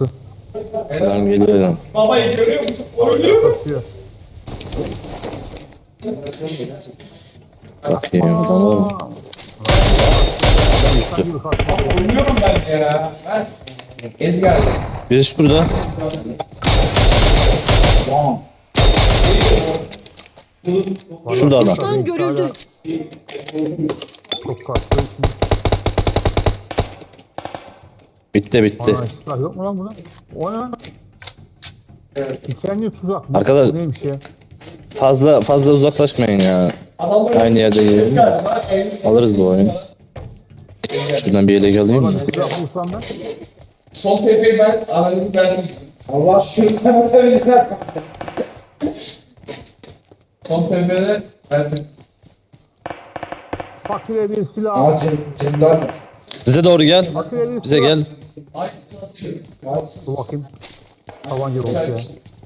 Bastı. Adam geliyor lan. Babayı görüyor musun? Oynuyor mu? Kaçıyor. Bakayım adam var mı? Yürü kaçma. Oynuyorum ben ya. Ben Ezgi abi. Birisi şurada. Şurada adam. Düşman görüldü. Çok kaçtı. Bitti bitti. Ana yok mu lan buna? O ne lan? Dikenli tuzak. Arkadaş- neymiş ya? Fazla fazla uzaklaşmayın ya. Aynı yerde yiyelim. Alırız bu oyunu. Şuradan bir yelek alayım mı? Silah bulsam ben. Son tepeyi ben analizi ben Allah aşkına sen söyle. Son tepede ben Fakire bir silah. Aa var. Bize doğru gel. Fakire bir Bize silah. gel. Dur bakayım. Tabanca olmuş ya.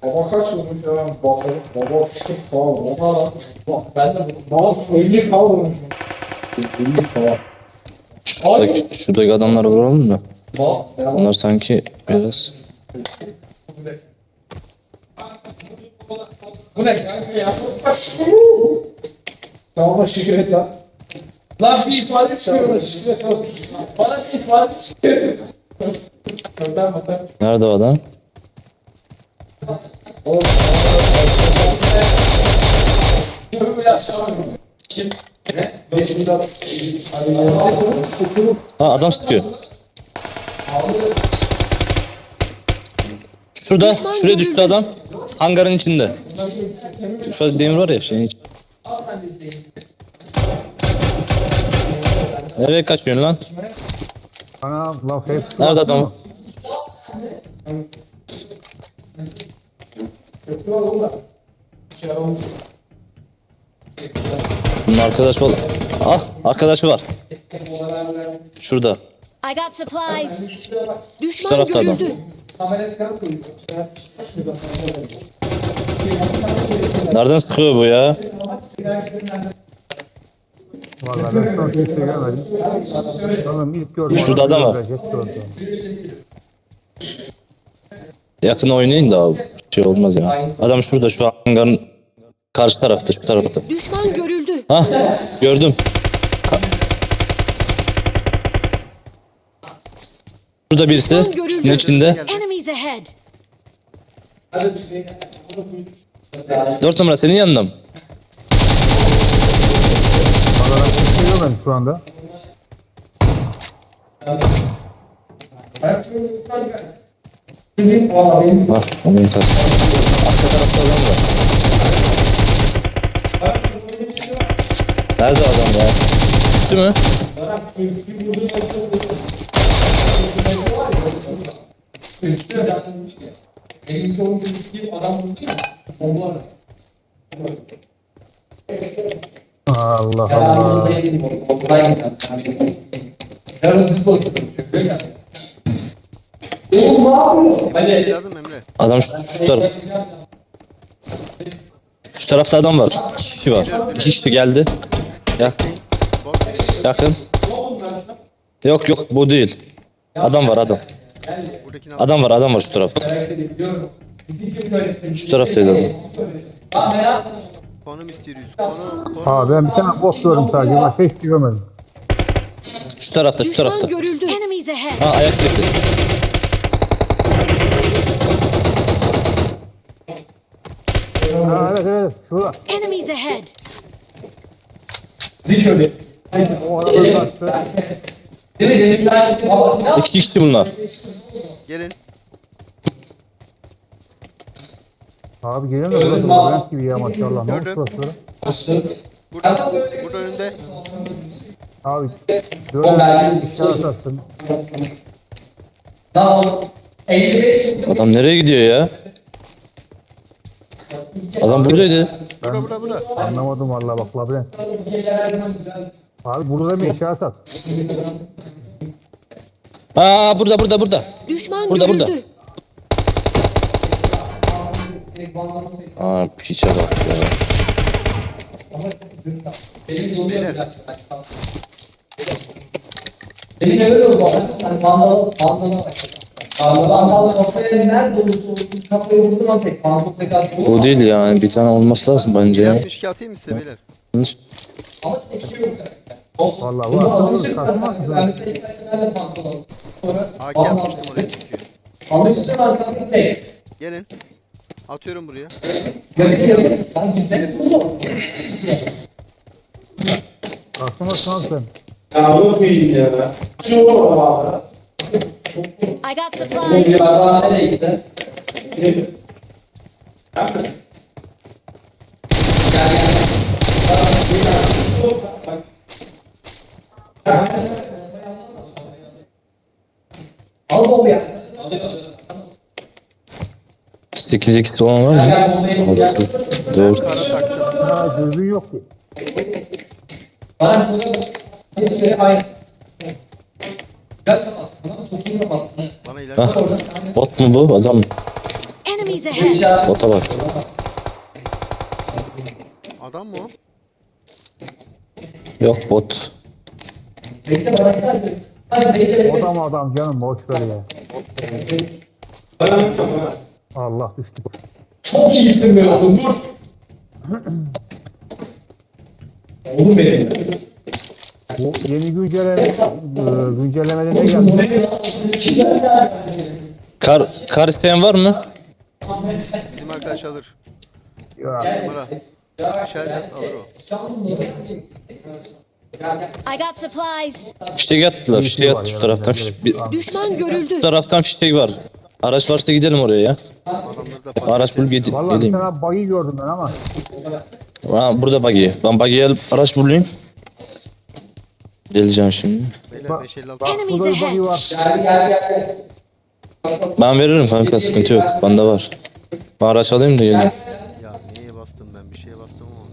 Baba kaç vurmuş ya? Baba, baba fıstık falan. Baba bak ben de bu. Baba 50 kal vurmuş. 50 kal. Şuradaki, şuradaki adamları vuralım da. Bas. Onlar sanki biraz... Bu ne kanka ya? Tamam şükür et lan. Lan bir ifade çıkıyor. Bana bir ifade çıkıyor. Nerede o adam? Ha adam sıkıyor. Şurada, şuraya düştü adam. Hangarın içinde. Şurada demir var ya şeyin iç. Nereye kaçıyorsun lan? Ana lan face. Nerede adam? Bunun arkadaş var. Ah, arkadaşı var. Şurada. I got supplies. Düşman tarafta adam. görüldü. Nereden sıkıyor bu ya? Valla ben son kimse görmedim. Sanırım ilk gördüm. Şurada adam var. Yakın oynayın da abi. Şey olmaz ya. Adam şurada şu hangarın karşı tarafta, şu tarafta. Düşman görüldü. Ha, gördüm. Ka- Şurada birisi. Şunun içinde. Dört numara senin yanında mı? Valla ben kimse görmedim şu anda. Ha, onun karşısında. Arka tarafta adam var. Nerede adam ya? Düştü mü? Elin çoğun bir adam vurdu ya. Onlar. Allah Allah. Lazım Emre. Adam şu, şu taraf. Şu tarafta adam var. İki kişi var. İki kişi geldi. Yak, yakın. Yok yok bu değil. Adam var adam. Adam var adam var şu tarafta. Şu taraftaydı adam. Konu Mysterious. Konu, konu. Ha ben bir tane bot gördüm sadece. Başka hiç görmedim. Şu tarafta şu tarafta. görüldü. Enemies ahead. Ha ayak sesi. Ha evet evet. Şurada. Enemies ahead. Dik öyle. O aradan kaçtı. Deli deli. Baba. İki kişi bunlar. Gelin. Abi geliyor mu? Burası labirent gibi ya maşallah. Ne olmuş Gördüm. burası? Burada. Burada önünde. Abi. Gördüm. İşaret atsın. Daha 55. Adam nereye gidiyor ya? Adam buradaydı. Burada burada burada. Anlamadım valla bak labirent. Abi burada bir işaret at. Aa burada burada burada. Düşman Burada, burada. görüldü. Aa piçe bak ya. Benim doluyor bir dakika. Benim öyle oldu bana. Sen mandala mandala başladın. Abi Vandal kafaya nerede olursa olsun kafayı vurdu lan tek. Vandal tek attı. Bu değil yani bir tane olması lazım bence ya. 62 atayım mı size beyler? Yanlış. Ama seçiyor yok. Olsun. Vallahi Bunu var. Allah yapmıştım oraya çünkü. Alışır arkamda tek. Gelin. Atıyorum buraya. Sen sen. Ya bu değil ya. Şu var. I got Bir supplies. araba nereye gitti? Gel gel. Al bombayı. Ya. 8x falan var mı? gel bombayı. Gel. 4. Kara taktım. Ha dürbün yok ki. Bana bunu bir şey aynı. Gel kapat. Tamam mı? Çok iyi kapat. Bana ilerle. Hah. Bot mu bu? Adam mı? Enemies ahead. Bota bak. Adam mı o? Yok bot. Adam adam canım boş ver ya. Allah düştük. Çok iyisin be oğlum dur. Oğlum benim. Bu yeni güncelleme, e, güncellemede ne geldi? Kar, kar isteyen var mı? Bizim arkadaş alır. Ya, Numara. İşaret alır o. I got supplies. Fişek attılar. Fişek attı şu taraftan. Fiş- bir- Düşman görüldü. Bu taraftan fişek var. Araç varsa gidelim oraya ya. Araç bul gel- Vallahi bir geleyim. tane gördüm ben ama. Ha, burada buggy. Ben buggy'yi alıp araç bulayım. Geleceğim şimdi. Beyler 556. Bak Enemies burada bir ahead. var. Gel gel gel. Ben veririm kanka sıkıntı yok. Bende var. Ben araç alayım da geleyim. Ya neye bastım ben? Bir şeye bastım ama.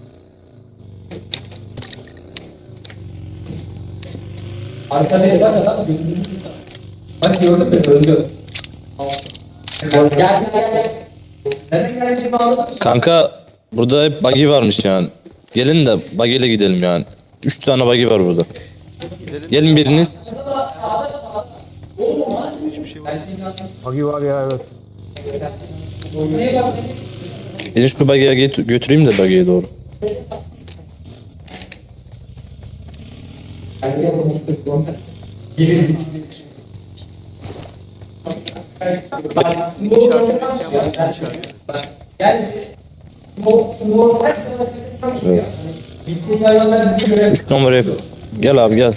Arkada bir bak adam gördün mü? Bak gördün mü? Öldü. Gel gel gel gel. Nereden geldiğimi anladın mı? Kanka burada hep buggy varmış yani. Gelin de buggy ile gidelim yani. 3 tane buggy var burada. Gidelim. Gelin biriniz. Hiçbir şey var. Buggy var ya evet. Beni şu buggy'ye götüreyim de buggy'ye doğru. Gelin. Gel. Evet. Bittiğin hayvanlar bir görev. 3 numaraya Gel abi gel.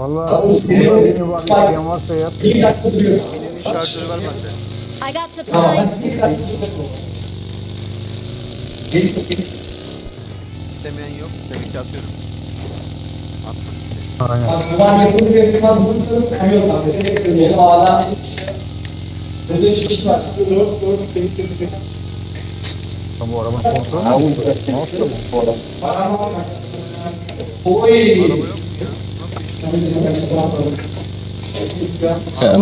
Var. varsa yap. Bir var bende. I got supplies. Bir dakika Gel gel. İstemeyen yok. Demek ki atıyorum. Attım. Aynen. Bak duvar yapıldı ve bir tane vursanız kayıyor kanka. Direkt böyle ağlar. Böyle çıkış var. Tam bu arabanın kontrolü mü? Ne yaptı bu? Oy. Araba yok mu ya? Nasıl iş?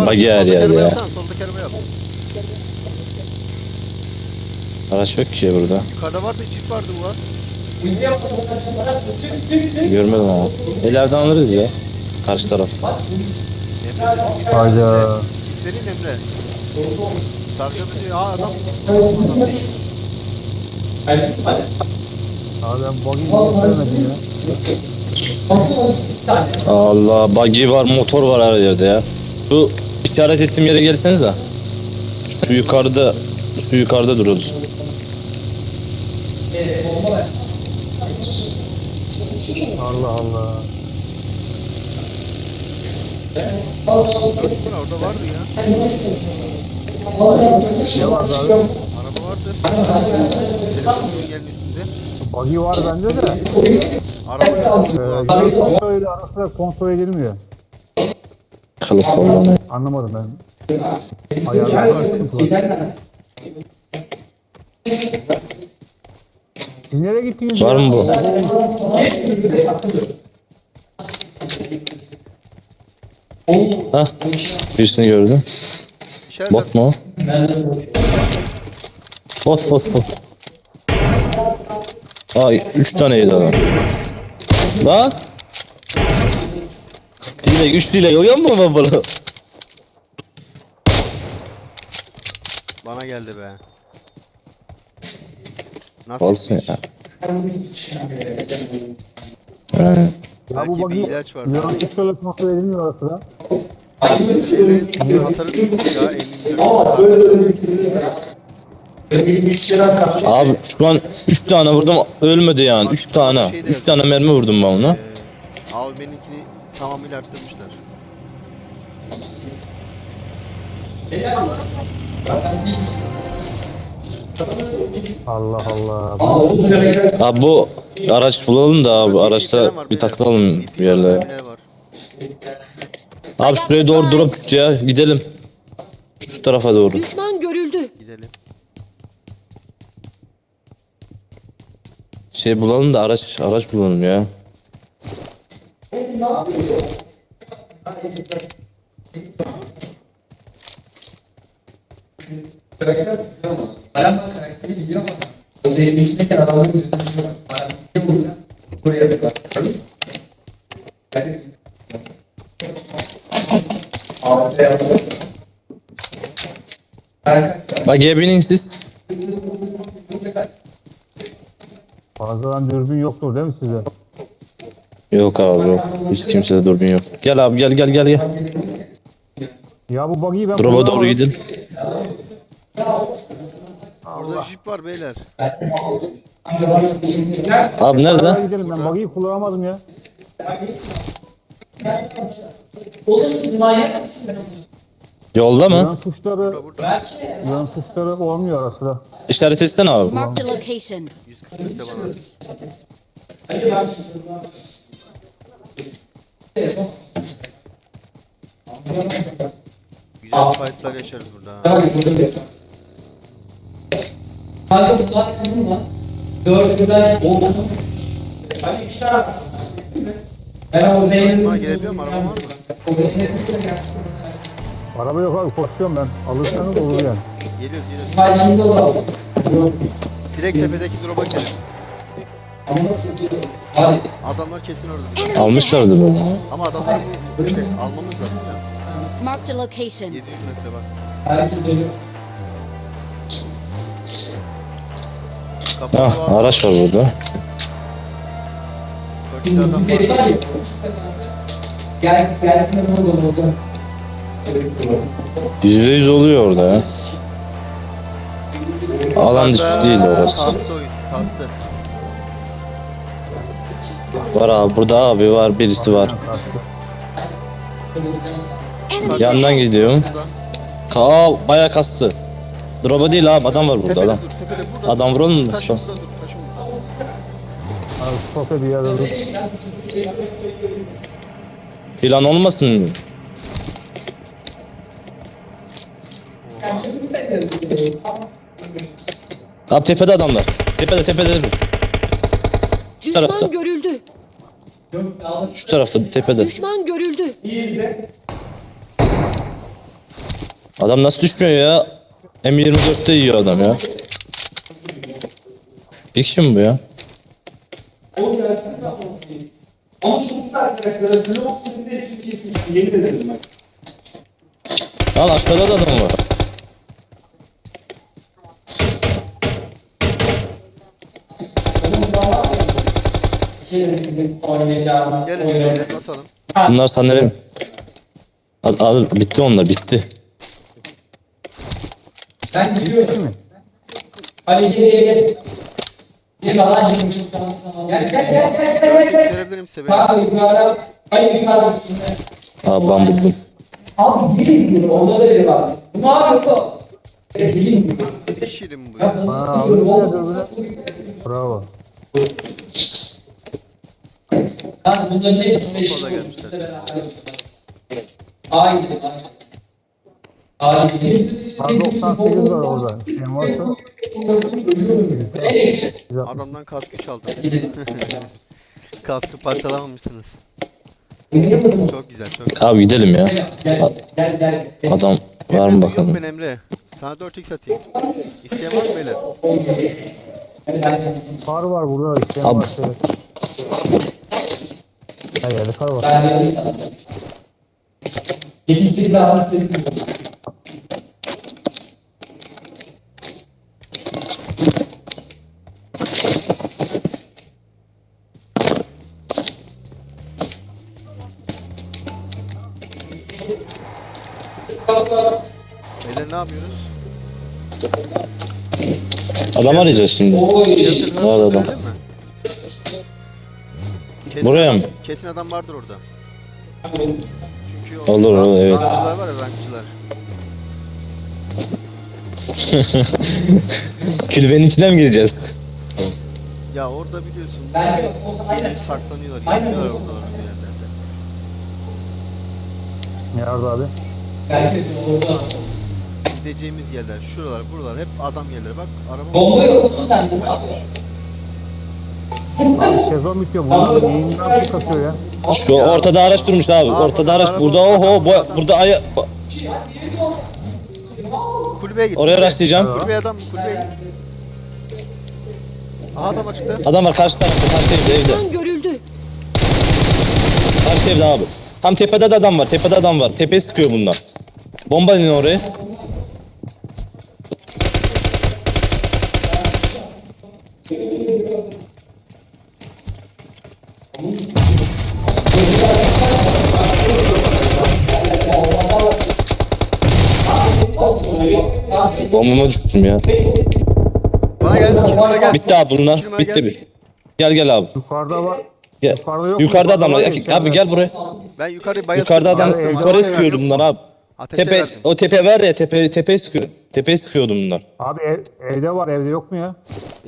buggy her yerde ya. Soldaki arabayı al. Araç yok ki burada. Yukarıda vardı, çift vardı Uaz. Görmedim ama. İleriden alırız ya. Karşı tarafta. Emre sesin gidiyor. Hayda. Senin Emre. Sarkıda diyor, aa adam. Abi ben buggy göstermedim ya. Allah buggy var motor var her yerde ya. Şu işaret ettiğim yere gelseniz de. Şu yukarıda şu yukarıda duruyoruz. Allah Allah. Gördün mü orada vardı ya. Ne var abi? Araba vardı. Telefonun engelin üstünde. Buggy var bende de. Araba. Ee, kontrol ile arasında kontrol edilmiyor. Kılıf kullanıyor. Anlamadım ben. Ayarlar var. Siz nereye gittiniz Var mı bu? Hah. Birisini gördüm. İşaret Bot mu o? Bot bot bot. Ay 3 taneydi adam. Lan. Hile güçlüyle uyan mı ben bunu? Bana geldi be. Nasıl Olsun ya. Ya bu bir bug'i ilaç var. edilmiyor hasarı düşmüş ya böyle böyle bir işlere karşı Abi şu an 3 tane vurdum ölmedi yani 3 tane. 3 tane mermi vurdum ben ona. Ee, abi benimkini tamamıyla arttırmışlar. Allah Allah. Abi bu araç bulalım da abi araçta bir takılalım bir yerlere. Abi şuraya doğru drop tut ya gidelim. Şu tarafa doğru. Düşman görüldü. Gidelim. Şey bulalım da araç araç bulalım ya. Bak karakteri bir vuracağım. Buraya da bak. Gebinin siz. Fazladan dürbün yoktur değil mi size? Yok abi yok. Hiç kimsede dürbün yok. Gel abi gel gel gel gel. Ya bu bug'i ben Drop'a doğru gidin. Orada jip var beyler. Abi Nereye nerede? gidelim ben bug'i kullanamadım ya. Oğlum siz manyak mısınız? Yolda Yön mı? tuşları, Burada burada. yön tuşları olmuyor ara sıra. İşaret etsene abi. Marked a location. 140 de bana. Güzel fightlar yaşarız burada. ha. Kanka bu saat kızım lan. Dördünden oldu. Hadi işte abi. Ben o zeynin... Bana gelebiliyor mu? Araban var mı? O zeynin... Araba yok abi koşuyorum ben. Alırsanız olur yani. Geliyoruz geliyoruz. Paylaşımda var. Direkt tepedeki drop'a. Hadi. Adamlar kesin orada. Almışlardı bunu. Ama adamları bu işte almamız lazım ya. Marked a location. 700 metre bak. Kapalı Ah var. araç var burada. Dörtlü adam Biri var. var ya. Gel, gel, ne olur olacak. Yüzde yüz oluyor orada ya. Alan dışı değil orası. Kastı oyun. Kastı. Var abi burada abi var birisi var. Yandan gidiyorum. Aa bayağı kastı. Drop'a değil abi adam var burada Tepede adam. dur. Tepede burada. Adam vuralım mı? Dur. Burada. Abi sofe bir yerde dur. Plan olmasın. Abi tepede adamlar. Tepede tepede. tepede. Şu tarafta. Düşman görüldü. Şu tarafta tepede. Düşman görüldü. Adam nasıl düşmüyor ya? M24'te yiyor adam ya. Bir kişi mi bu ya? Ama ben. Lan aşağıda da adam var. Gelin beyler basalım. Bunlar sanırım. Al, al, bitti onlar bitti. Ben gidiyorum. Ali geriye. Bir falan girmiş. Gel gel gel gel gel gel. Gösterebilirim size beyler. Kanka yukarıda. Ali yukarıda. Abi ben buldum. Abi girin diyor. Orada da biri var. Bu ne yapıyor? E, diyor. Mi bu ya? Bravo. Kanka bunların hepsi Çok beş fazla yıl gelmişler. olmuştu beraber. Aynı, aynı. Aynı. Abi 98 var orada. İsteyen varsa. Güzel. Adamdan kaskı çaldım. Kaskı parçalamamışsınız. Çok güzel çok. Abi gidelim ya. Adam var mı bakalım. ben Emre. Sana 4x atayım. İsteyen var mı beyler? Kar var burada. İsteyen Abi. varsa. Her yerde kar var. Ben verdim sana. Yetiştik daha sesini. Beyler ne yapıyoruz? Adam arayacağız şimdi. Fiyatı Nerede adam? mi? Kesin Buraya mı? Kesin adam vardır orada. Çünkü o Olur, olur, evet. Rankçılar var ya rankçılar. Külbenin içine mi gireceğiz? Ya orada biliyorsun aynen. saklanıyorlar, Aynen. yapıyorlar orada bir yerlerde. Nerede abi? Orada. Gideceğimiz yerler, şuralar, buralar hep adam yerleri. Bak araba Bomba yok mu sende? Abi sezon bitiyor. Bunlar ne yapıyor kasıyor ya? Şu ortada araç durmuş abi. Aa, Ortada araç. Burada oho. Bu, burada aya... kulübeye git. Oraya kulübeye. rastlayacağım. Kulübeye adam, kulübeye git. Aha adam açıkta. Adam var karşı tarafta. Karşı evde evde. Düşman görüldü. Karşı evde abi. Tam tepede de adam var. Tepede adam var. Tepeye sıkıyor bunlar. Bomba inin oraya. Bombama düştüm ya. Bana gel, kilime gel. Bitti abi bunlar. Kilime Bitti gel. bir. Gel gel abi. Yukarıda var. Gel. Yukarıda yok mu? Yukarıda adamlar. var ya, Abi içeride. gel buraya. Ben yukarı bayat. Yukarıda adam yukarı var sıkıyordu bunlar abi. Ateşe Tepe verdim. o tepe var ya tepe tepeye sıkıyor. Tepeye sıkıyordu bunlar. Abi ev, evde var. Evde yok mu ya?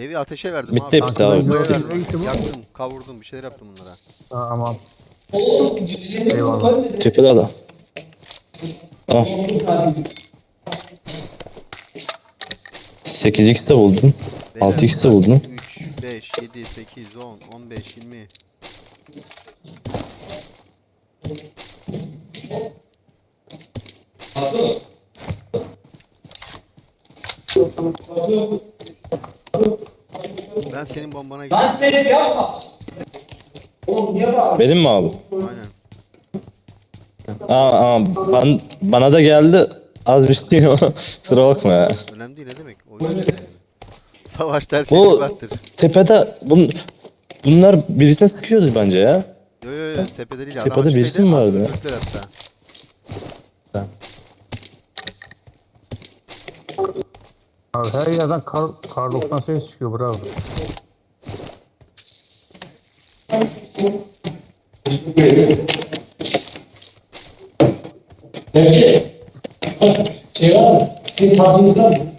Evi ateşe verdim Bitti abi. hepsi abi, Bombaya bitti. verdim. Yaktım, kavurdum, bir şeyler yaptım bunlara. Tamam. Eyvallah. Tepede adam. Ah. 8x de buldum. 6x de buldum. 3, 5, 7, 8, 10, 15, 20. Ben senin bombana gidiyorum. Lan ses yapma. Oğlum niye bağırıyorsun? Benim mi abi? Aynen. Aa, aa ban- bana da geldi. Az bir şey ama sıra bakma ya. Önemli değil ne demek? Oyun yani. Savaş her şey Bu battır. tepede bun, bunlar birisine sıkıyordu bence ya. Yo yo yo tepede değil. Tepede açıktaydı, birisi mi vardı ya? öldürdüler hatta. Abi her yerden kar, kar 98 çıkıyor. Bravo. Belki şey var mı? Senin tarzınız var mı?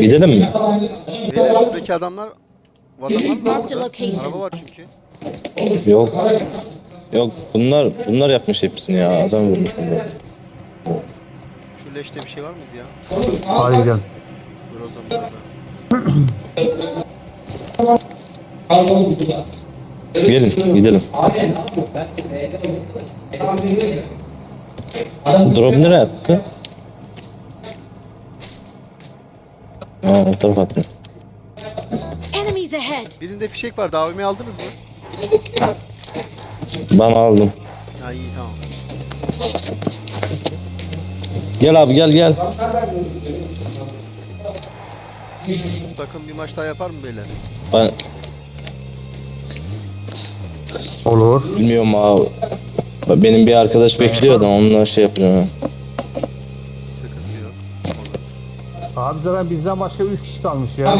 Gidelim mi? Beyler şuradaki adamlar. Araba var çünkü. Yok. Yok bunlar bunlar yapmış hepsini ya. Adam vurmuş bunlar. Şu leşte bir şey var mıydı ya? Hadi gidelim. Dur o zaman. Gelin gidelim. abi ne yapıyorsun? Ben Drop nereye attı? Aa o tarafa attı. Enemies ahead. Birinde fişek vardı. AVM'yi aldınız mı? Ben aldım. Ha iyi tamam. Gel abi gel gel. Bu takım bir maç daha yapar mı beyler? Ben Olur. bilmiyorum abi. Benim bir arkadaş bekliyor da onunla şey yapıyorum. Sıkıntı yok. Olur. Abi zaten bizden başka 3 kişi kalmış ya.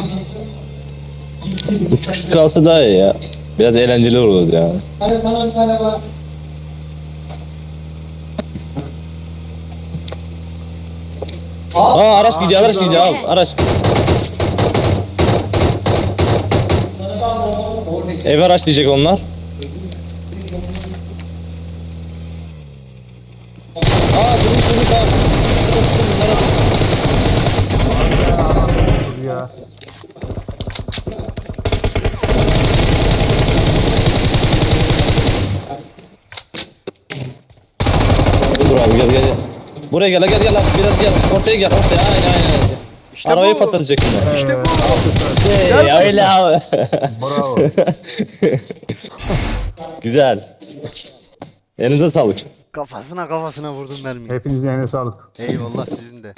Üç kişi kalsa daha iyi ya. Biraz eğlenceli olurdu yani. Bana bir tane var. Aa araç gidiyor araç gidiyor abi araç. Eve araç diyecek onlar. Aa durmuş durmuş abi. Dur ya. Dur abi gel gel. gel. Buraya gel gel gel abi biraz gel. Ortaya gel ortaya aynen aynen. İşte Arabayı bu. patlatacak yine. İşte bu. Hey, öyle abi. Bravo. Güzel. Elinize sağlık. Kafasına kafasına vurdum mermiyi. Hepinizin eline sağlık. Eyvallah sizin de.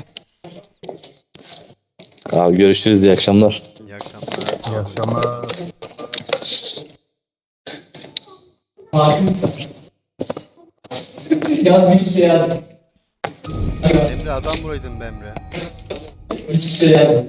Abi görüşürüz. İyi akşamlar. İyi akşamlar. İyi akşamlar. Ya hiçbir şey yazdım. Emre adam buraydın be Emre. Hiçbir şey yazdım.